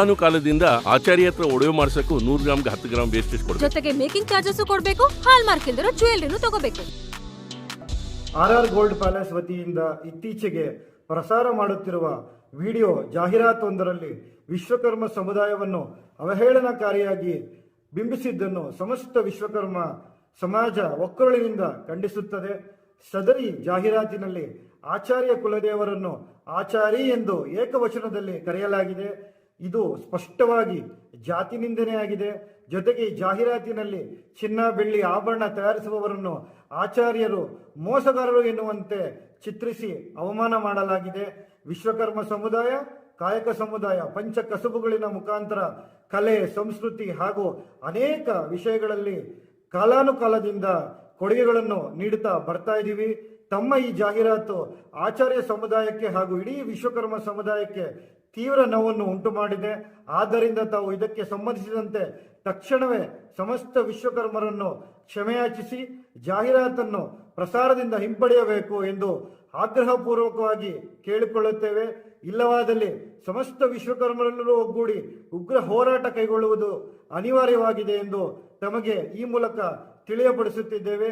ನಾನು ಕಾಲದಿಂದ ಆಚಾರ್ಯ ಹತ್ರ ಒಡವೆ ಮಾಡ್ಸಕ್ಕೂ ನೂರು ಗ್ರಾಮ್ಗೆ ಹತ್ತು ಗ್ರಾಮ್ ವೇಸ್ಟೇಜ್ ಕೊಡ್ಬೇಕು. ಜೊತೆಗೆ ಮೇಕಿಂಗ್ ಚಾರ್ಜಸ್ ಕೊಡಬೇಕು ಹಾಲ್ ಮಾರ್ಕ್ ಇಲ್ದಿರೋ ಜ್ಯುವೆಲ್ರಿನೂ ತಗೋಬೇಕು. ಆರ್ ಆರ್ ಗೋಲ್ಡ್ ಪ್ಯಾಲೇಸ್ ವತಿಯಿಂದ ಇತ್ತೀಚೆಗೆ ಪ್ರಸಾರ ಮಾಡುತ್ತಿರುವ ವಿಡಿಯೋ ಜಾಹೀರಾತೊಂದರಲ್ಲಿ ವಿಶ್ವಕರ್ಮ ಸಮುದಾಯವನ್ನು ಅವಹೇಳನಕಾರಿಯಾಗಿ ಬಿಂಬಿಸಿದ್ದನ್ನು ಸಮಸ್ತ ವಿಶ್ವಕರ್ಮ ಸಮಾಜ ಒಕ್ಕರುಳಿನಿಂದ ಖಂಡಿಸುತ್ತದೆ. ಸದರಿ ಜಾಹೀರಾತಿನಲ್ಲಿ ಆಚಾರ್ಯ ಕುಲದೇವರನ್ನು ಆಚಾರಿ ಎಂದು ಏಕವಚನದಲ್ಲಿ ಕರೆಯಲಾಗಿದೆ. ಇದು ಸ್ಪಷ್ಟವಾಗಿ ಜಾತಿ ನಿಂದನೆಯಾಗಿದೆ ಜೊತೆಗೆ ಈ ಜಾಹೀರಾತಿನಲ್ಲಿ ಚಿನ್ನ, ಬೆಳ್ಳಿ, ಆಭರಣ ತಯಾರಿಸುವವರನ್ನು ಆಚಾರ್ಯರು, ಮೋಸಗಾರರು ಎನ್ನುವಂತೆ ಚಿತ್ರಿಸಿ ಅವಮಾನ ಮಾಡಲಾಗಿದೆ. ವಿಶ್ವಕರ್ಮ ಸಮುದಾಯ, ಕಾಯಕ ಸಮುದಾಯ ಪಂಚ ಕಸುಬುಗಳಿನ ಮುಖಾಂತರ ಕಲೆ, ಸಂಸ್ಕೃತಿ ಹಾಗೂ ಅನೇಕ ವಿಷಯಗಳಲ್ಲಿ ಕಾಲಾನುಕಾಲದಿಂದ ಕೊಡುಗೆಗಳನ್ನು ನೀಡುತ್ತಾ ಬರ್ತಾ ಇದ್ದೀವಿ. ತಮ್ಮ ಈ ಜಾಹೀರಾತು ಆಚಾರ್ಯ ಸಮುದಾಯಕ್ಕೆ ಹಾಗೂ ಇಡೀ ವಿಶ್ವಕರ್ಮ ಸಮುದಾಯಕ್ಕೆ ತೀವ್ರ ನೋವನ್ನು ಉಂಟು ಮಾಡಿದೆ ಆದ್ದರಿಂದ ತಾವು ಇದಕ್ಕೆ ಸಂಬಂಧಿಸಿದಂತೆ ತಕ್ಷಣವೇ ಸಮಸ್ತ ವಿಶ್ವಕರ್ಮರನ್ನು ಕ್ಷಮೆಯಾಚಿಸಿ, ಜಾಹೀರಾತನ್ನು ಪ್ರಸಾರದಿಂದ ಹಿಂಪಡೆಯಬೇಕು ಎಂದು ಆಗ್ರಹಪೂರ್ವಕವಾಗಿ ಕೇಳಿಕೊಳ್ಳುತ್ತೇವೆ. ಇಲ್ಲವಾದಲ್ಲಿ ಸಮಸ್ತ ವಿಶ್ವಕರ್ಮರೆಲ್ಲರೂ ಒಗ್ಗೂಡಿ ಉಗ್ರ ಹೋರಾಟ ಕೈಗೊಳ್ಳುವುದು ಅನಿವಾರ್ಯವಾಗಿದೆ ಎಂದು ತಮಗೆ ಈ ಮೂಲಕ ತಿಳಿಯಪಡಿಸುತ್ತಿದ್ದೇವೆ.